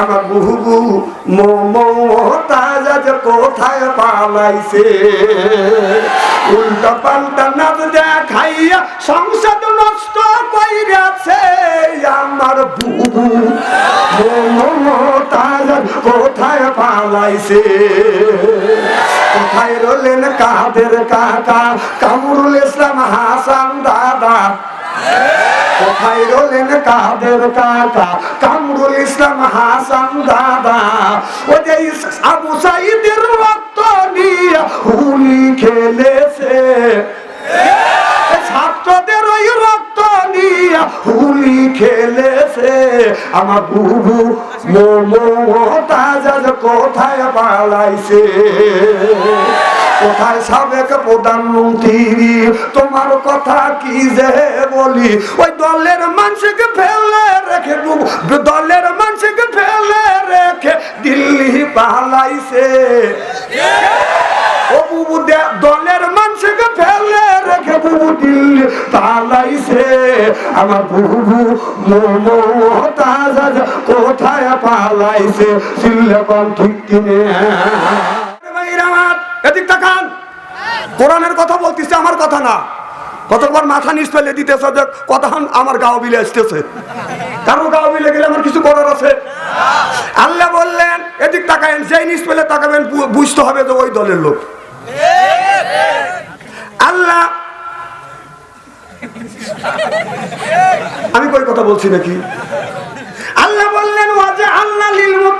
আমার বুহু মমতাজ আজ কোথায় পালাইছে? উল্টা পাল্টা নাচ দেখাইয়া সংসদ নষ্ট কইরাছে আমার বুহু মমতাজ কোথায় পালাইছে? কোথায় রলেন কাদের কাকা? কামরুল ইসলাম হাসান দাদা। কোথায় রলেন কাদের কাকা? কামরুল ইসলাম হাসান দাদা। ও নিয়ে হুলি খেলেছে। ছাত্রদের ওই রক্ত নিয়ে হুলি খেলেছে। আমার বুবু মমতাজ আজ কোথায় পালাইছে? কোথায় সাবেক প্রধানমন্ত্রী? তোমার কথা কি যে বলি? ওই দলের মানুষকে ফেলে রেখে দলের মানুষকে ফেলে রেখে দিল্লি পালাইছে। দলের মানুষকে ফেলে রেখে বুবু দিল্লি পালাইছে। আমার বুবু কোথায় পালাইছে? সিল্লেকন ঠিক কিনে এদিক তাকান। কোরআনের কথা বলতেছে, আমার কথা না। কতবার মাথা নিচ ফেলে দিতেছে যে কথা আমার গাও বিলে আসতেছে। কারও গাও বিলে গেলে আমার কিছু করার আছে? আল্লাহ বললেন, এদিক তাকায়েন, যেই নিচ ফেলে তাকাবেন বুঝতে হবে যে ওই দলের লোক। আল্লাহ, আমি কই কথা বলছি নাকি?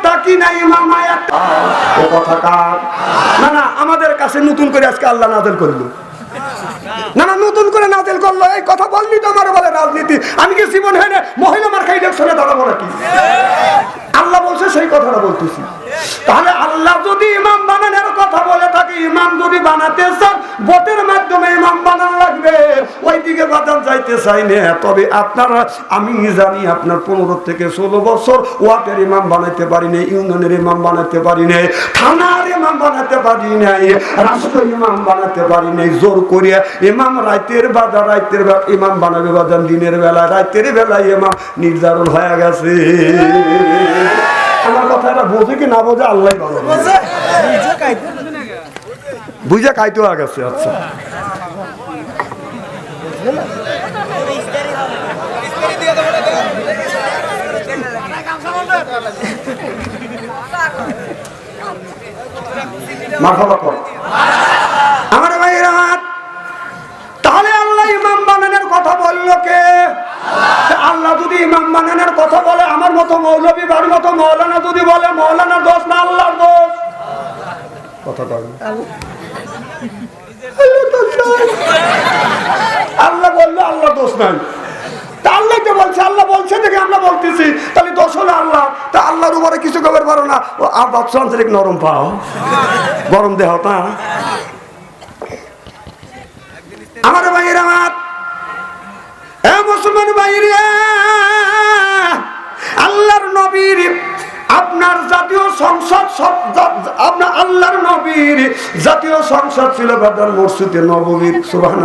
আল্লাহ না, ইমাম ইমামা ও কথা কার? না না, আমাদের কাছে নতুন করে আজকে আল্লাহ নাযিল করল। না না, নতুন করে নাজেল করল। এই কথা বললি তো আমার বলে রাজনীতি। আমি কি জীবন হয় না মহিলা মার্কা ইলেকশনে দাঁড়াবো নাকি? আল্লাহ বলছে সেই কথাটা বলতেছি। তাহলে আল্লাহ যদি ইমাম বানানোর কথা বলে থাকে, ইমাম যদি বানাতে চান, ভোটের মাধ্যমে ইমাম বানান লাগবে। ওই দিকে বাজার যাইতে চাই না। তবে আপনারা, আমি জানি আপনার পনেরো থেকে ষোলো বছর ওয়ার্ডের ইমাম বানাইতে পারি নাই, ইউনিয়নের ইমাম বানাইতে পারি নাই, থানার ইমাম বানাতে পারি নাই রাষ্ট্র ইমাম বানাতে পারি নাই। জোর করিয়া ইমাম রাইতের বাজার, রাইতের ইমাম বানাবে বাজার দিনের বেলা রাইতের বেলায় ইমাম নির্ধারণ হয়ে গেছে। আমার কথাটা বোঝে কি না বোঝে আল্লাহ ভালো বুঝে। কাইতে হয়ে গেছে আচ্ছা। মাথা কর। যদি ইমাম বানানোর কথা বলে আমার মতো মৌলবী বার মতো মৌলানা যদি বলে মৌলানা দোষ না আল্লাহর দোষ। কথা বলেন। আল্লাহ। বলল আল্লাহ দোষ নাই। তা আল্লাহ তো বলছে আল্লাহ বলছে দেখে আমরা বলতেছি। তাহলে দোষ হলো আল্লাহ। তা আল্লাহর উপরে কিছু খবর পারো না। ও আর নরম পাও। গরম দেহ তা। আমার ভাইয়ের আমার মুসলমান ভাইরে, আল্লাহর নবীর, আপনার জাতীয় সংসদ আপনার আল্লাহর নবীর জাতীয় সংসদ ছিল বাদান মসজিদে নববীর সুবাহান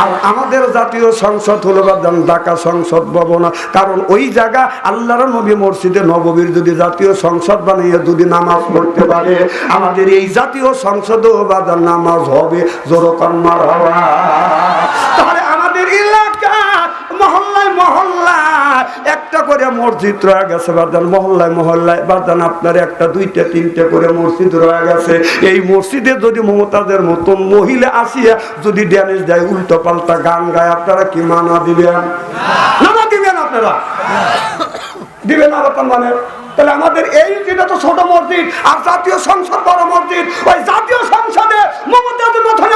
আর আমাদের জাতীয় সংসদ হলো বাদান ঢাকা সংসদ ভবন। কারণ ওই জায়গা আল্লাহর নবী মসজিদে নববীর যদি জাতীয় সংসদ বানিয়ে যদি নামাজ পড়তে পারে, আমাদের এই জাতীয় সংসদও বাদান নামাজ হবে জোরকন্মার হওয়া এলাকা মহল্লায় মহল্লা। একটা করে মসজিদ রয়ে গেছে বাদান মহল্লায় মহল্লায়। বাদান আপনার একটা দুইটা তিনটা করে মসজিদ রয়ে গেছে। এই মসজিদে যদি মমতাদের মতন মহিলা আসিয়া যদি ড্যামেজ দেয় উল্টো পাল্টা গান গায় আপনারা কি মানা দিবেন? না। দিবেন আপনারা? দিবেন আবার মানে? তাহলে আমাদের এই যেটা তো ছোট মসজিদ আর জাতীয় সংসদ বড় মসজিদ ওই জাতীয় সংসদে মমতাদের মতন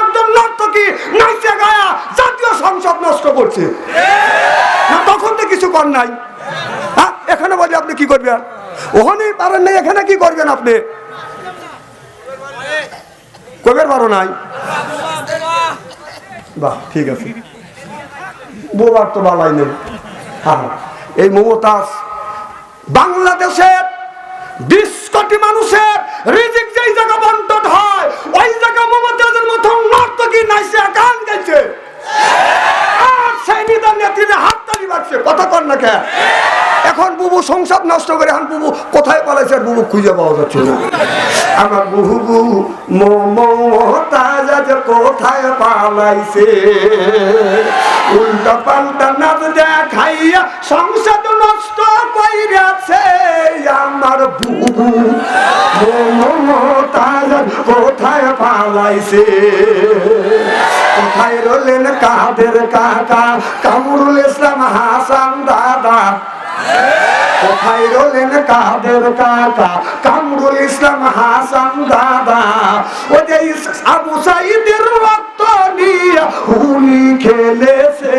গায়া জাতীয় সংসদ নষ্ট করছে। তখন তো কিছু কর নাই। হ্যাঁ এখানে আপনি কি করবেন? ওখানেই পারেন নাই, এখানে কি করবেন আপনি? কবের পারো নাই? বাহ, ঠিক আছে। বোবার তো বালাই নেই। হ্যাঁ। এই মমতাজ বাংলাদেশের বিশ কোটি মানুষের রিজিক যেই জায়গা বন্টন হয়, ওই জায়গা কথা এখন বুবু সংসার নষ্ট করে, এখন বুবু কোথায় পালাইছে আর বুবু খুঁজে পাওয়া যাচ্ছে না। আমার বুবু মমতাজ কোথায় পালাইছে? উল্টা পাল্টা নাচ দেখাইয়া সংসার নষ্ট কইরাছে আমার বুবু। মমতাজ, কোথায় পালাইছে? কোথায় রলেন কাদের কাকা? কামরুল ইসলাম হাসান দাদা। কোথায় রলেন কাদের কাকা? কামরুল ইসলাম হাসান দাদা। ও যে আবু সাইদের রক্ত নিয়ে হুলি খেলেছে।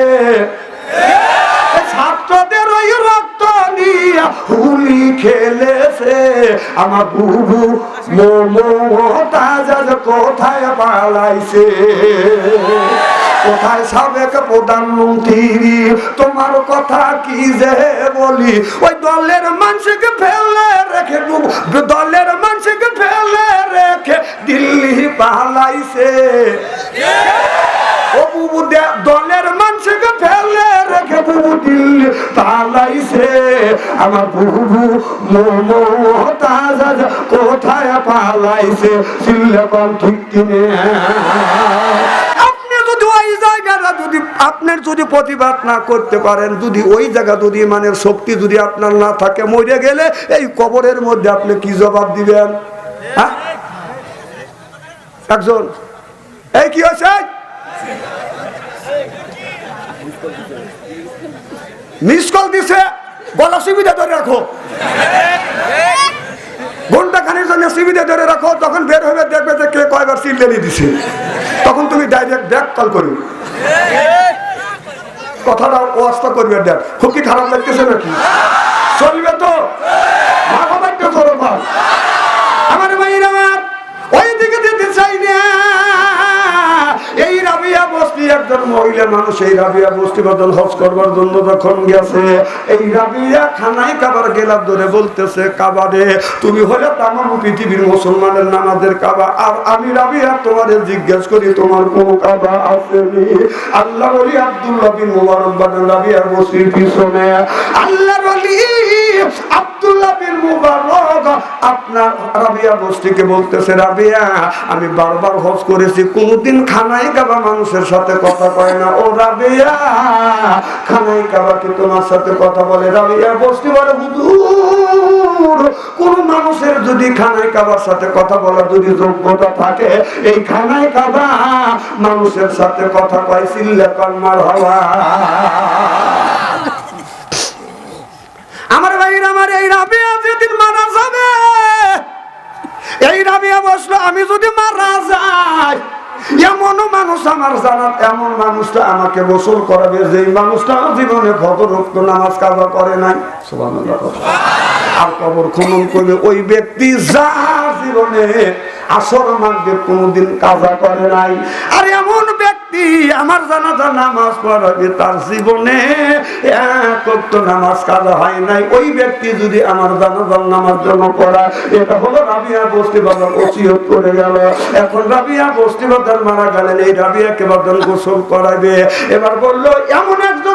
আমার বুবু মমতাজ কোথায় পালাইছে? কোথায় সাবেক প্রধানমন্ত্রী? তোমার কথা কি যে বলি? ওই দলের মানুষকে ফেলে রেখে দলের মানুষকে ফেলে রেখে দিল্লি পালাইছে। ও বুবু দলের মানুষকে ফেলে যদি আপনার যদি প্রতিবাদ না করতে পারেন, যদি ওই জায়গা যদি মানে শক্তি যদি আপনার না থাকে, মরে গেলে এই কবরের মধ্যে আপনি কি জবাব দিবেন? হ্যাঁ? একজন। এই কি হয়েছে? মিস কল দিছে, গলা সুবিধা ধরে রাখো। ঘণ্টা খানির জন্য সুবিধা ধরে রাখো তখন বের হবে দেখবে যে কে কয়বার সিলডারি দিছে। তখন তুমি ডাইরেক্ট ব্যাক কল করবে কথাটা অবস্থা করবে দেখ। খুব কি খারাপ লাগতেছে নাকি? চলবে তো? একজন মহিলা মানুষ এই রাবিয়া হজ করবার জন্য যখন গেছে এই রাবিয়া কাবার গেলার ধরে বলতেছে কাবারে তুমি হলে তাম পৃথিবীর মুসলমানের নামাজের কাবা। আর আমি রাবিয়া জিজ্ঞেস করি, তোমার কোন কাবা আসেনি আল্লাহ বলি বস্তির পিছনে। আল্লাহ বলি আব্দুল্লাহ বিন মুবারক আপনার রাবিয়া বস্তিকে বলতেছে, রাবিয়া, আমি বারবার হজ করেছি খানাই কাবা মানুষের সাথে কথা কয় না। ও রাবিয়া খানাই কাবা কি তোমার সাথে কথা বলে? রাবিয়া বস্তি বলে কোন মানুষের যদি খানাই কাবার সাথে কথা বলার যদি যোগ্যতা থাকে, এই খানাই কাবা মানুষের সাথে কথা কয় সিল্লে কলমার হওয়া আমার ভাইর আমার এই যেদিন মারা যাবে, এই রাবিয়া বসল, আমি যদি মারা যাই এমন মানুষ আমার জানাত, এমন মানুষটা আমাকে গোসল করাবে যে মানুষটা জীবনে ভদ্রোক্ত নামাজ কাজা করে নাই। আর কবর খনন করবে ওই ব্যক্তি যা জীবনে আসর মানবে কোনোদিন কাজা করে নাই আর এমন ব্যক্তি আমার জানাজা নামাজ পড়াবে, তার জীবনে নামাজ কাজ হয় নাই। ওই ব্যক্তি যদি আমার জানাজার নামাজ জন্য পড়া, এটা হলো রাবিয়া বস্তি বাজার করে গেল। এখন রাবিয়া বস্তি বাজার মারা গেলেন, এই রাবিয়াকে বাদন গোসল করাবে। এবার বলল, এমন একজন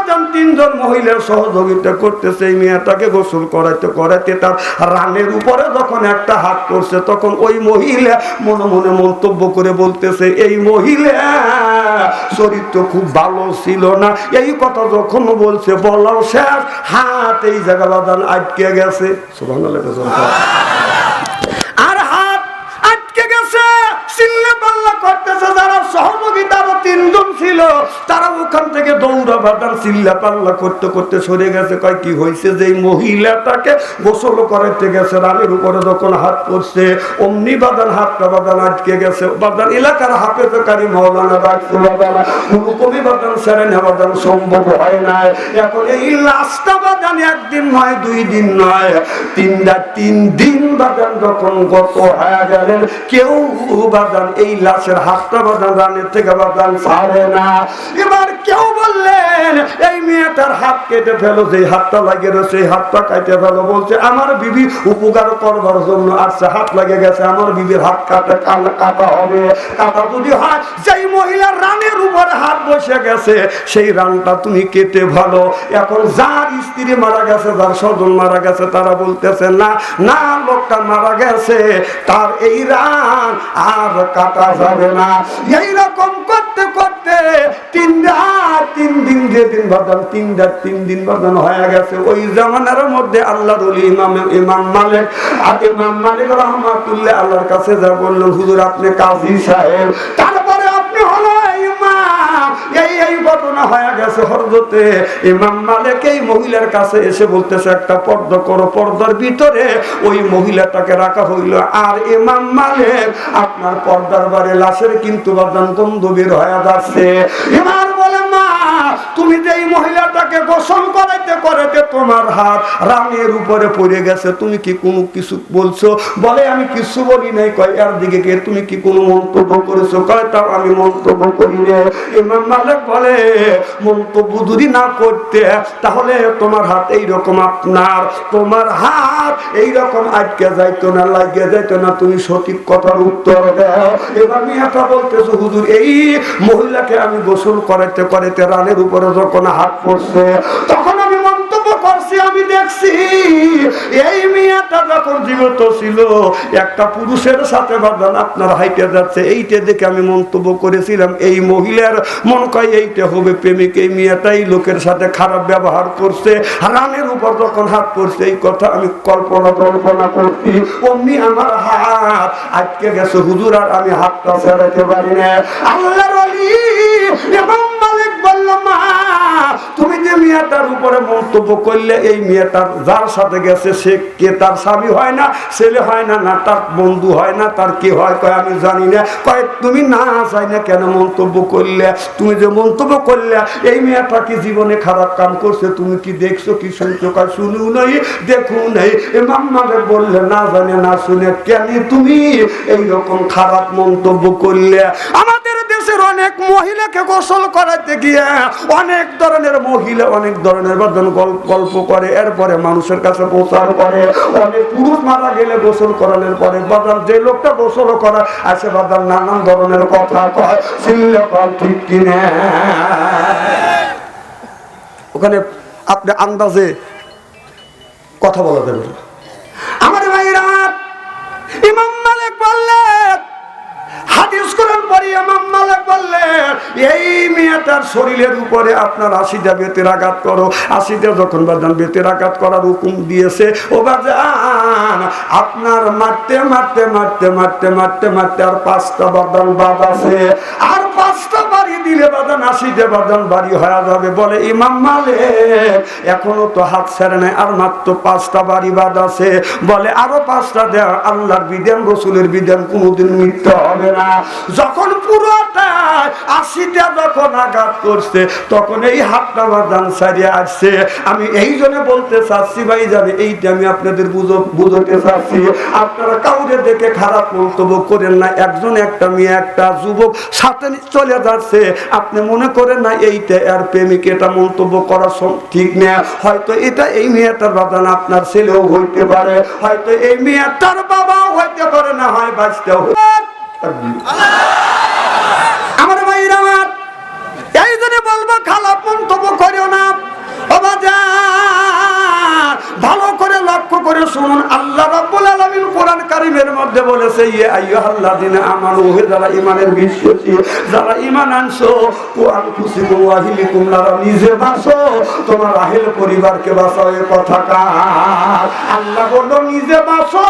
তিনজন মহিলার সহযোগিতা করতেছে, এই মেয়েটাকে গোসল করাইতে করাইতে তার রানের উপরে যখন একটা হাত করছে তখন ওই মহিলা মনে মনে মন্তব্য করে বলতেছে, এই মহিলা, চরিত্র খুব ভালো ছিল না। এই কথা যখন বলছে, বলাও শেষ, হাত এই জায়গা বাদান আটকে গেছে। সুবহানাল্লাহ ছিল। তারা ওখান থেকে দৌড়া বাদান চিল্লা পাল্লা করতে করতে সরে গেছে। কয়, কি হয়েছে? যে মহিলাটাকে গোসল করাইতে গেছে রানের উপরে যখন হাত পড়ছে, অমনি বাদান হাতটা বাদান আটকে গেছে। বাদান এলাকার মৌলানা রাখছে বাদান হুকুমি বাদান বাদান সম্ভব হয় এখন এই লাশটা বাদান একদিন নয়, দুই দিন নয়। তিনটা তিন দিন বাদান যখন গত হয়ে গেলেন, কেউ বাদান এই লাশের হাতটা বাদান রানের থেকে বাদান ছাড়ে না এবার কেউ বললেন, এই মেয়েটার হাত কেটে ফেলো যে হাতটা লাগে এই হাতটা কাটে ফেলো। বলছে, আমার বিবি উপকার করবার জন্য আসছে, হাত লাগে গেছে, আমার বিবির হাত কাটা কাটা হবে। কাটা যদি হয়, যেই মহিলার রানের উপরে হাত বসে গেছে, সেই রানটা তুমি কেটে ভালো এখন যার স্ত্রী মারা গেছে, যার স্বজন মারা গেছে, তারা বলতেছে, না না, লোকটা মারা গেছে, তার এই রান আর কাটা যাবে না। এইরকম করতে করতে তিন রাত তিন দিন যেদিন বাদান তিন রাত তিন দিন বাদান হয়ে গেছে। ওই জামানার মধ্যে আল্লাহর ওলি, ইমাম ইমাম মালিক। আর ইমাম মালিক রহমাতুল্লাহ আল্লাহর কাছে যা বললেন, হুজুর, আপনি কাজী সাহেব। ইমাম এই এই ঘটনা হয়ে গেছে হরদতে ইমাম মালিক এই মহিলার কাছে এসে বলতেছে, একটা পর্দা করো, পর্দার ভিতরে ওই মহিলাটাকে রাখা হইল। আর ইমাম মালিক আপনার পর্দার বারে লাশের কিন্তু বাদান গন্ধ বের হয়ে যাচ্ছে। এবার বলে তুমি যে এই মহিলাটাকে গোসল করাইতে করাইতে তোমার হাত রামের উপরে পড়ে গেছে, তুমি কি কোনো কিছু বলছো? বলে, আমি কিছু বলি নাই। কয়, এর দিকে কে, তুমি কি কোনো মন্তব্য করেছ? কয়, তাও আমি মন্তব্য করি রে ইমাম মালিক বলে, মন্তব্য যদি না করতে, তাহলে তোমার হাত এই রকম আপনার, তোমার হাত এই রকম আটকে যাইতো না, লাগিয়ে যাইতো না। তুমি সঠিক কথার উত্তর দাও। এবার মেয়েটা বলতেছো, হুজুর, এই মহিলাকে আমি গোসল করাইতে করাইতে রানের উপরে যখন হাত পড়ছে তখন দেখছি এই মেয়েটা যখন জীবিত ছিল, একটা পুরুষের সাথে বাদান আপনার হাইটে যাচ্ছে, এইটা দেখে আমি মন্তব্য করেছিলাম, এই মহিলার মন কয় এইটা হবে প্রেমিক, এই মেয়েটাই লোকের সাথে খারাপ ব্যবহার করছে, রানের উপর যখন হাত পড়ছে, এই কথা আমি কল্পনা কল্পনা করছি, অমনি আমার হাত আটকে গেছে। হুজুর, আর আমি হাতটা ছেড়াতে পারি না। আল্লাহর মালিক বলল, মা, তুমি যে মেয়েটার উপরে মন্তব্য করলে, এই মেয়েটার যার সাথে গেছে, সে কে তার স্বামী হয় না, ছেলে হয় না না তার বন্ধু হয় না, তার কে হয়, কয় আমি জানি না। কয়, তুমি না চাই না কেন মন্তব্য করলে? তুমি যে মন্তব্য করলে, এই মেয়েটা কি জীবনে খারাপ কাম করছে? তুমি কি দেখছ, কি শুনছো? কয় শুনু নাই দেখু নাই। এমাম মালিক বললে, না জানে, না শুনে, কেন তুমি এইরকম খারাপ মন্তব্য করলে? আমাদের দেশের অনেক মহিলাকে গোসল করাতে গিয়ে অনেক ধরনের মহিলা অনেক ধরনের বাদন গল্প করে, এরপরে মানুষের কাছে প্রচার করে অনেক পুরুষ মারা গেলে গোসল করানোর পরে বাদাম, যে লোকটা গোসল করা আসে বাদাম নানান ধরনের কথা কয় ঠিক কিনে ওখানে আপনি আন্দাজে কথা বলা যাবে না। আমার ভাইরা ইমাম মালিক বললেন শরীরের উপরে আপনার আশিটা বেতের আঘাত আশিটা যখন বাজান বেতের আঘাত করার হুকুম দিয়েছে, ও বাজান, আপনার মারতে মারতে মারতে মারতে মারতে মারতে আর পাঁচটা বাদান বাদ আছে। আর পাঁচটা দিলে বাদান আশিটা বাদান বাড়ি হয়ে যাবে, বলে ইমাম মালিক, এখনও তো হাত ছেড়ে নেয় আর মাত্র পাঁচটা বাড়ি বাদ আছে। বলে, আরও পাঁচটা দেওয়া আল্লাহর বিধান, রসুলের বিধান, কোনোদিন মিথ্যা হবে না। যখন পুরোটা আশিটা যখন আঘাত করছে তখন এই হাতটা বাদান সারিয়ে আসছে। আমি এই জন্য বলতে চাচ্ছি ভাই জানে এইটা আমি আপনাদের বুঝো বুঝতে চাচ্ছি। আপনারা কাউরে দেখে খারাপ মন্তব্য করেন না। একজন একটা মেয়ে একটা যুবক সাথে চলে যাচ্ছে। আপনি মনে করেন না এইটা আর প্রেমিক এটা মন্তব্য করা ঠিক না। হয়তো এটা এই মেয়েটার বাদান আপনার ছেলেও হইতে পারে। হয়তো এই মেয়েটার বাবাও হইতে পারে না হয় বাঁচতেও আমার শুনুন আল্লাহ রাব্বুল কোরআন কারীমের মধ্যে বলেছে ইয়ে আইয়ুহাল্লাযিনা আমানু হে যারা ঈমানের বিশ্বাসী, যারা ঈমান আনছো কুরআন আহলিকুম নিজে বাঁচো, তোমার পরিবারকে বাঁচাও কথা আল্লাহ বলল, নিজে বাঁচো,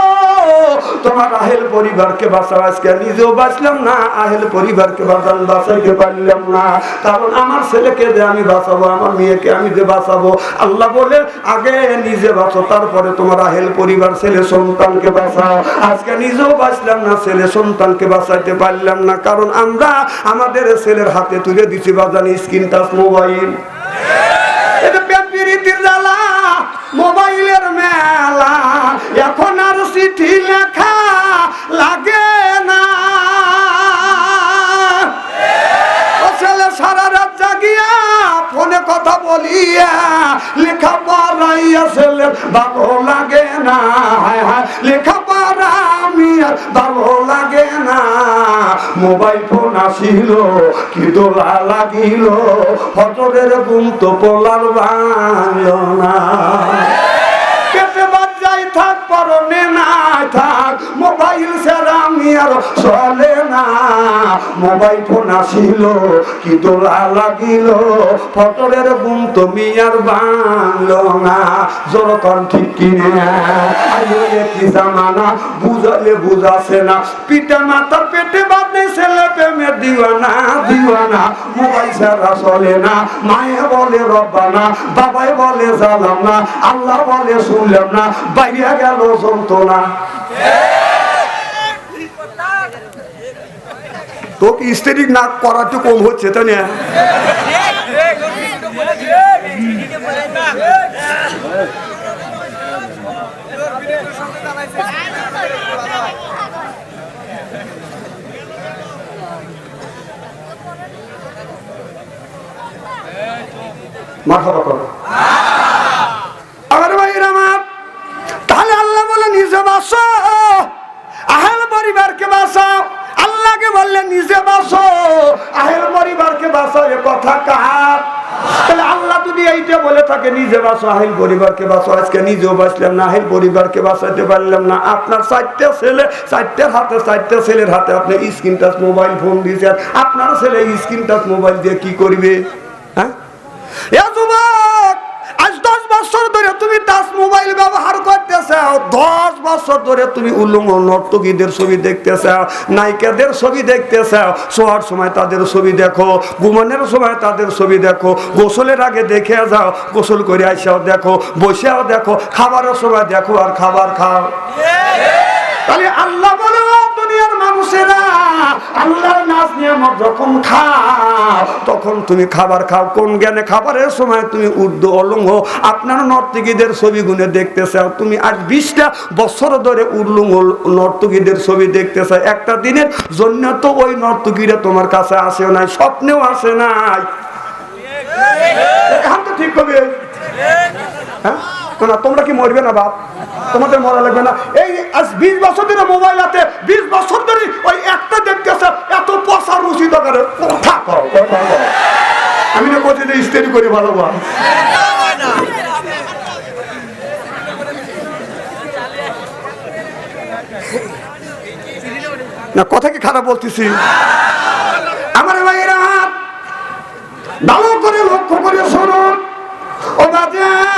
তোমার আহেল পরিবারকে বাঁচাও, আজকে নিজেও বাঁচলাম না, আহেল পরিবারকে বাঁচান, বাঁচাইতে পারলাম না। কারণ আমার ছেলেকে যে আমি বাঁচাবো, আমার মেয়েকে আমি যে বাঁচাবো, আল্লাহ বলে আগে নিজে বাঁচো, তারপরে তোমার আহেল পরিবার, ছেলে সন্তানকে আজকে নিজেও বাঁচলাম না, ছেলে সন্তানকে বাঁচাইতে পারলাম না। কারণ আমরা আমাদের ছেলের হাতে তুলে দিচ্ছি বাজানি স্ক্রিন টাচ মোবাইল। কথা বলিয়া লেখা পড়াই ছেলে, ভালো লাগে না। হায় হায়, লেখা পড়া আমি আর ভালো লাগে না। মোবাইল ফোন আসিল, কি দোলা লাগিল, হজরের গুম তো পোলার ভাঙল না। কেটে বাদ যাই থাক, পরনে না থাক, মোবাইল সে আর চলে না। মোবাইল ফোন আসিল, কি দোলা লাগিল। ফটরের গুম তুমি আর বাংলো না। জোরকন ঠিক কিনে কি জামানা বুঝালে বুঝাছে না। মাথা পেটে বাদে ছেলে প্রেমে দিওয়ানা দিওয়ানা। মোবাইল ছাড়া চলে না। মায়ে বলে রব্বানা, বাবাই বলে না আল্লাহ বলে শুনলাম না। বাইরে গেল যন্ত্রণা। তোকে স্ত্রী না করাটা কম হচ্ছে তাই না? মাথা করো আমার ভাইয়ের আমার তাহলে আল্লাহ বলে নিজে বাসো আহেল পরিবারকে বাঁচাও আল্লাহকে বললেন নিজে বাসো, আহেল পরিবারকে বাঁচাও এ কথা কার? তাহলে আল্লাহ যদি এইটা বলে থাকে, নিজে বাঁচো আহিল পরিবারকে বাঁচো আজকে নিজেও বাঁচলাম না, আহিল পরিবারকে বাঁচাইতে পারলাম না। আপনার চারটে ছেলে চারটের হাতে, চারটে ছেলের হাতে আপনি স্ক্রিন টাচ মোবাইল ফোন দিয়েছেন। আপনার ছেলে স্ক্রিন টাচ মোবাইল দিয়ে কি করবে? হ্যাঁ? যুবক বছর ধরে তুমি টাচ মোবাইল ব্যবহার করতেছ দশ বছর ধরে তুমি উলুঙ্গ নর্তকীদের ছবি দেখতেছ নায়িকাদের ছবি দেখতেছ শোয়ার সময় তাদের ছবি দেখো ঘুমানোর সময় তাদের ছবি দেখো গোসলের আগে দেখে যাও গোসল করে আইসাও দেখো বসেও দেখো খাবারের সময় দেখো আর খাবার খাও। তাহলে আল্লাহ মানুষেরা আল্লাহর নাচ নিয়ামত যখন খাও তখন তুমি খাবার খাও। কোন জ্ঞানে খাবারের সময় তুমি উর্দু অলঙ্গ? আপনার নর্তকীদের ছবি গুনে দেখতে চাও তুমি আজ বিশটা বছর ধরে উর্লুঙ্গ নর্তকীদের ছবি দেখতে চাও একটা দিনের জন্য তো ওই নর্তকীরা তোমার কাছে আসে নাই, স্বপ্নেও আসে নাই। এখন ঠিক হবে হ্যাঁ? তোমরা কি মরবে না, বাপ? তোমাদের মরা লাগবে না। এই আজ বিশ বছর ধরে মোবাইল হাতে, বিশ বছর ধরে ওই একটা দেখতেছে এত পয়সা রুচি দরকার। আমি না বলছি যে স্টেডি করি ভালো বা না, কথা কি খারাপ বলতেছি? আমার ভাইয়েরা ভালো করে লক্ষ্য করে শুনুন ও বাজার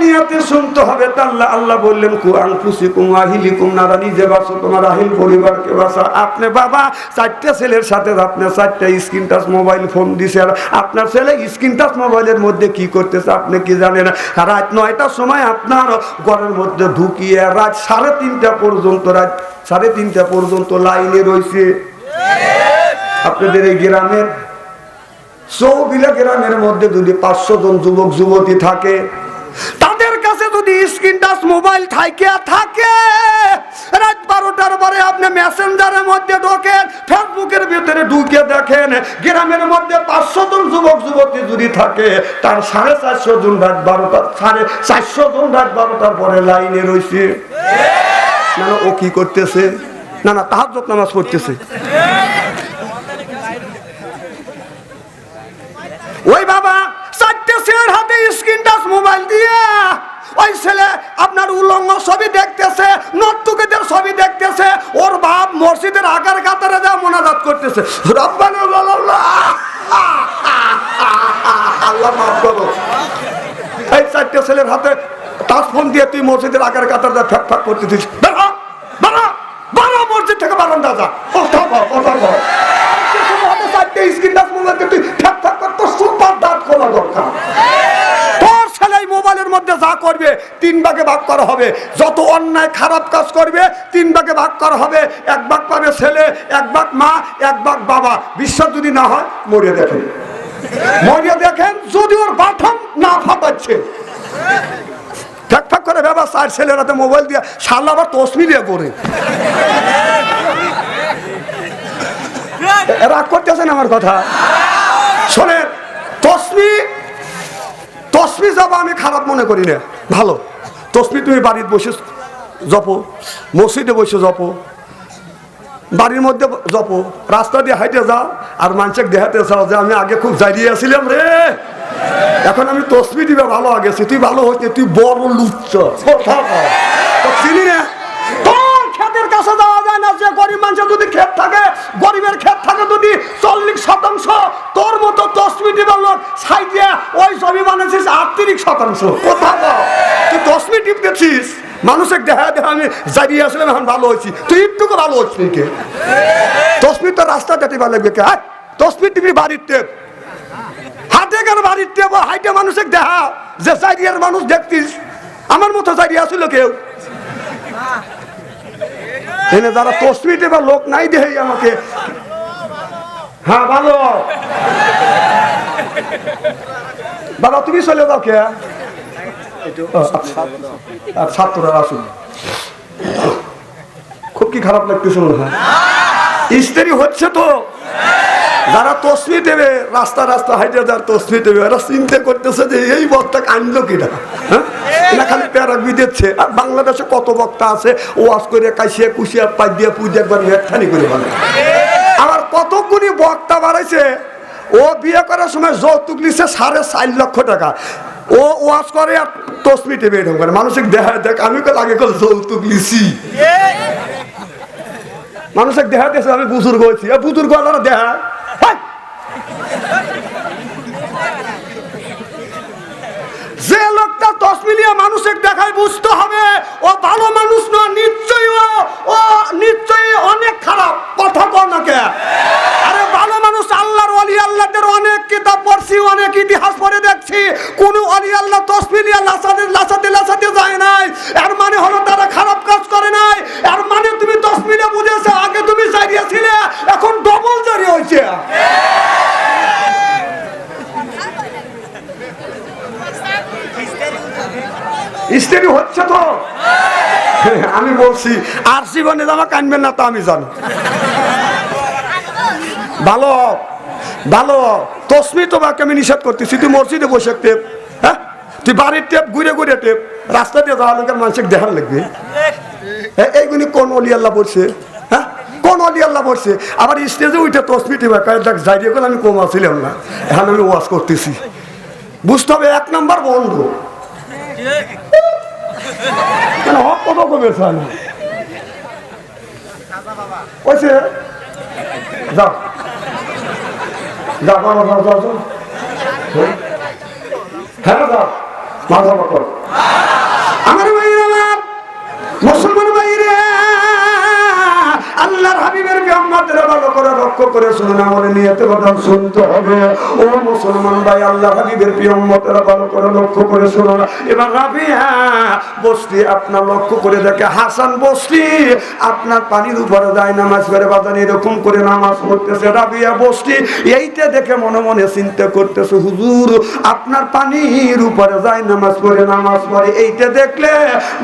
নিয়তে শুনতে হবে তা আল্লাহ বললেন, কু আংফুসি কুম আহিলি কুম নারা, নিজে বাসো, তোমার আহিল পরিবারকে বাসা। আপনি বাবা, চারটা ছেলের সাথে আপনি চারটা স্ক্রিন টাচ মোবাইল ফোন দিছে আর আপনার ছেলে স্ক্রিন টাচ মোবাইলের মধ্যে কি করতেছে আপনি কি জানেন? রাত নয়টার সময় আপনার ঘরের মধ্যে ঢুকিয়ে রাত সাড়ে তিনটা পর্যন্ত, রাত সাড়ে তিনটা পর্যন্ত লাইনে রয়েছে। আপনাদের এই গ্রামের চৌবিলা গ্রামের মধ্যে যদি পাঁচশো জন যুবক, যুবতী থাকে যদি স্ক্রিন টাচ মোবাইল থাকে থাকে। রাত বারোটার পরে আপনি মেসেঞ্জারের মধ্যে ঢোকেন, ফেসবুকের ভিতরে ঢুকে দেখেন, গ্রামের মধ্যে পাঁচশো জন যুবক, যুবতী যদি থাকে, তার সাড়ে চারশো জন রাত বারোটা, সাড়ে চারশো জন রাত বারোটার পরে লাইনে রয়েছে। না ও কি করতেছে? না না তাহার নামাজ পড়তেছে। ওই বাবা, চারটে ছেলের হাতে স্ক্রিন টাচ মোবাইল দিয়ে ওই ছেলে আপনার উলঙ্গ ছবি দেখতেছে, নর্তুকেদের ছবি দেখতেছে, ওর বাপ মসজিদের আকার কাতারে যা মোনাজাত করতেছে। আল্লাহ এই চারটে ছেলের হাতে দিয়ে তুই মসজিদের যা ফ্যাক ফ্যাক করতেছিস। বেরো মসজিদ থেকে বারান্দা যা। তিন ভাগে ভাগ করা হবে। যত অন্যায় খারাপ কাজ করবে, তিন ভাগে ভাগ করা হবে। এক ভাগ পাবে ছেলে, এক ভাগ মা, এক ভাগ বাবা। বিশ্বাস যদি না হয়, মরিয়ে দেখেন। মরিয়ে দেখেন, যদি ওর বাথম না ফাটাচ্ছে। করে আর ছেলেরাতে মোবাইল দিয়ে আবার তসমি দিয়ে করে রাগ করতেছেন আমার কথা? শোনেন তসমি তসমি যাব আমি খারাপ মনে করি না। ভালো। তসমি তুমি বাড়িতে বসে জপো, মসজিদে বসে জপো, বাড়ির মধ্যে জপো, রাস্তা দিয়ে হাইটে যাও আর মানুষকে দেখাতে চাও যে আমি আগে খুব জারিয়ে আসছিলাম রে। এখন আমি তসমি দিবে ভালো আগেছি তুই ভালো হচ্ছে তুই বড় লুচ্ছ চিনি না? কাছে যাওয়া যায় না, যে গরিব মানুষের যদি ক্ষেত থাকে, গরিবের ক্ষেত থাকে যদি চল্লিশ শতাংশ তোর মতো তসমি দিবার লোক সাইডে ওই জমি বানাচ্ছিস আটত্রিশ শতাংশ। কর। তুই তসমি টিপ দিচ্ছিস মানুষের দেখা দেখা আমি জারিয়ে আসলাম, এখন ভালো হয়েছি তুই একটু ভালো হচ্ছিস কে তসমি তো রাস্তা যেতে ভালো লাগবে কে? তসমি টিপি বাড়ির টেপ। হাতে কেন বাড়ির টেপ? হাইটে মানুষের দেখা যে জারিয়ার মানুষ দেখতিস, আমার মতো জারিয়া ছিল কেউ? এনে যারা তসমি টেপা লোক নাই দেহে আমাকে হ্যাঁ ভালো। বাবা তুমি চলে যাও কে? আর ছাত্ররা আসুন। খুব কি খারাপ লাগতেছে মনে হয়। স্ত্রী হচ্ছে তো। যারা তসমি দেবে, রাস্তা রাস্তা হাইটে যার তসমি দেবে এরা চিন্তা করতেছে যে এই বক্তা আনলো কিনা। হ্যাঁ? খালি প্যারাগি দিচ্ছে আর বাংলাদেশে কত বক্তা আছে, ওয়াজ করে কাশিয়ে, কুশিয়া পাই দিয়ে পুজো একবার ব্যাখ্যানি করে আবার কতগুলি বক্তা বাড়াইছে, ও বিয়ে করার সময় যৌতুক নিচ্ছে সাড়ে চার লক্ষ টাকা। ও ওয়াজ করে আর তসমি টেবে এরকম করে মানসিক দেখা দেখ, আমি আগে করে যৌতুক লিছি মানুষের দেখা দিয়েছে আমি বুজুর্গ হয়েছি। বুজুর্গ আল্লাহরা দেখা যে লোকটা দশ মিলিয়া মানুষের দেখায় বুঝতে হবে, ও ভালো মানুষ না, নিশ্চয়ই ও নিশ্চয়ই অনেক খারাপ কথা না কে আরে ভালো মানুষ আল্লাহর অলি আল্লাহদের অনেক কিতাব পড়ছি অনেক ইতিহাস পড়ে দেখছি কোন অলি আল্লাহ দশ মিলিয়া লাসাতে লাসাতে লাসাতে যায় নাই এর মানে হলো তারা খারাপ কাজ করে নাই এর মানে তুমি দশ মিলিয়া বুঝেছ আগে তুমি জারিয়েছিলে এখন ডবল জারি হয়েছে স্ত্রী হচ্ছে তো আমি বলছি আর জীবনে জামা কানবেন না তা আমি জানি। ভালো ভালো তসমি তোমাকে আমি নিষেধ করতেছি তুই মসজিদে বসে টেপ হ্যাঁ? তুই বাড়ির টেপ ঘুরে ঘুরে টেপ রাস্তা দিয়ে যাওয়া লোকের মানুষের দেখার লাগবে। হ্যাঁ, এইগুলি কোন অলি আল্লাহ পড়ছে? হ্যাঁ? কোন অলি আল্লাহ পড়ছে? আবার স্টেজে উঠে তসমি টেপা কয়ে দেখ যাই দিয়ে আমি কম আসছিলাম না। এখন আমি ওয়াজ করতেছি। বুঝতে হবে এক নম্বর বন্ধ। কত কমেছে না? ওইছে যাও যাও যাও যাও যাও হ্যাঁ যাও মাথা পকড় আল্লাহর হাবিবের বিহম্মতের ভালো করে রক্ষ করে শুনুন, আমার নিয়তে কথা শুনতে হবে। ও মুসলমান ভাই আল্লাহ হাবিবের বিহম্মতের ভালো করে লক্ষ্য করে শুনুন। এবার রাবিয়া বস্তি আপনার লক্ষ্য করে দেখে। হাসান বস্তি, আপনার পানির উপরে যায় নামাজ করে বাজান এরকম করে নামাজ পড়তেছে। রাবিয়া বস্তি, এইটা দেখে মনে মনে চিন্তা করতেছে, হুজুর, আপনার পানির উপরে যায় নামাজ পড়ে নামাজ পড়ে। এইটা দেখলে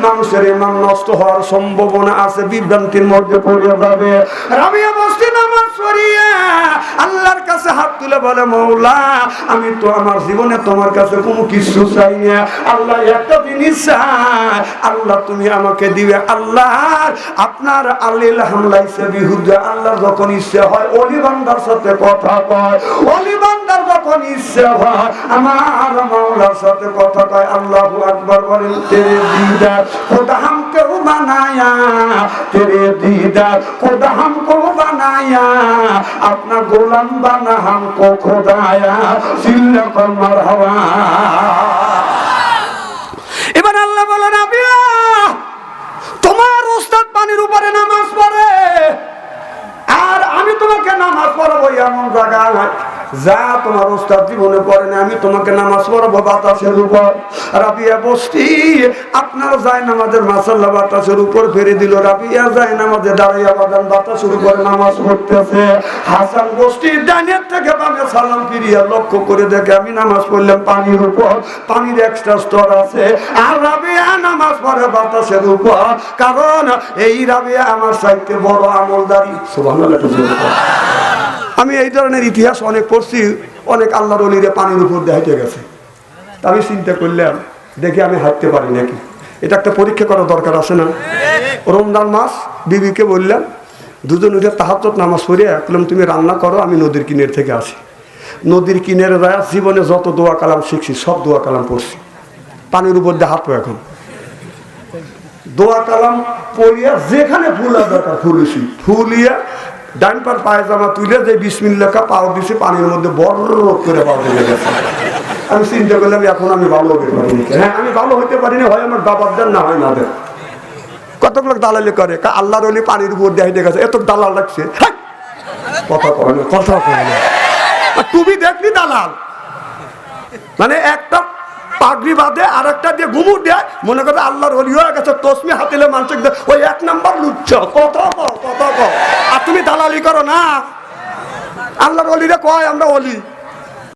মানুষের ইমান নষ্ট হওয়ার সম্ভাবনা আছে, বিভ্রান্তির মধ্যে পড়ে যাবে রাবিয়া বস্তি নামাজ পড়িয়া আল্লাহর কাছে হাত তুলে বলে, মৌলা, আমি তো আমার জীবনে তোমার কাছে কোনো কিছু চাই না। আল্লাহ, একটা জিনিস আল্লাহ, তুমি আমাকে দিবে। আল্লাহ, আপনার আল্লিল হামলাইছে বিহুদ্দে আল্লাহ যখন ইচ্ছে হয়, অলি বান্দার সাথে কথা কয়। অলি বান্দার যখন ইচ্ছে হয়, আমার মাওলার সাথে কথা কয়। আল্লাহ আকবর বলেন, তেরে দিদার, খোদা হামকে বানায়া, তেরে দিদার খোদা হামকো বানায়া আপনার গোলাম বানা হামকো খোদায়া সিল্লা কর মারহাবা। এবার আল্লাহ বলেন আমি তোমার ওস্তাদ পানির উপরে নামাজ পড়ে, আর আমি তোমাকে নামাজ পড়ব এমন জায়গা যা তোমার উস্তাদ জীবনে পড়ে আমি তোমাকে নামাজ পড়াবো বাতাসের উপর। রাবিয়া বস্তি, আপনার যায় নামাজের মাসাল্লাহ বাতাসের উপর ফেরে দিল। রাবিয়া যায় নামাজে দাঁড়াইয়া বাদান বাতাসের উপর নামাজ পড়তেছে। হাসান বস্তি ডাইনের থেকে বামে সালাম ফিরিয়া লক্ষ্য করে দেখে, আমি নামাজ পড়লাম পানির উপর। পানির এক্সট্রা স্তর আছে। আর রাবিয়া নামাজ পড়ে বাতাসের উপর। কারণ এই রাবিয়া আমার সাইতে বড় আমলদারি। একটু বলো। আমি এই ধরনের ইতিহাস অনেক পড়ছি, অনেক আল্লাহর অলিরে পানির উপর দেখাইতে গেছে। আমি চিন্তা করলাম, দেখি আমি হাঁটতে পারি নাকি। এটা একটা পরীক্ষা করার দরকার আছে না? রমজান মাস, বিবিকে বললাম, দুজন উঠে তাহাতত নামাজ পড়িয়া বললাম, তুমি রান্না করো, আমি নদীর কিনের থেকে আসি। নদীর কিনারে যায় জীবনে যত দোয়া কালাম শিখছি, সব দোয়া কালাম পড়ছি। পানির উপর দিয়ে হাঁটবো এখন। দোয়া কালাম পড়িয়া যেখানে ফুলা দরকার ফুলেছি ফুলিয়া ডান পার পায়জামা তুলে যে বিশ বিসমিল্লাকা পাও দিছি, পানির মধ্যে বড় করে পাও দিয়ে গেছে। আমি চিন্তা করলাম, এখন আমি ভালো হতে পারিনি হ্যাঁ আমি ভালো হতে পারিনি হয় আমার বাবার দেন, না হয় না দেন কতগুলো দালালি করে আল্লাহর অলি পানির উপর দিয়ে গেছে, এত দালাল লাগছে! কথা কয় না, কথা কয় না। তুমি দেখলি দালাল? মানে একটা পাগড়ি বাঁধে আর একটা দিয়ে ঘুমুর দেয়, মনে করবে আল্লাহর অলি হয়ে গেছে তসমি হাতিলে মানুষের দে- ওই এক নাম্বার লুচ্ছ। কত কত। আর তুমি দালালি করো না। আল্লাহর অলিরে কয় আমরা অলি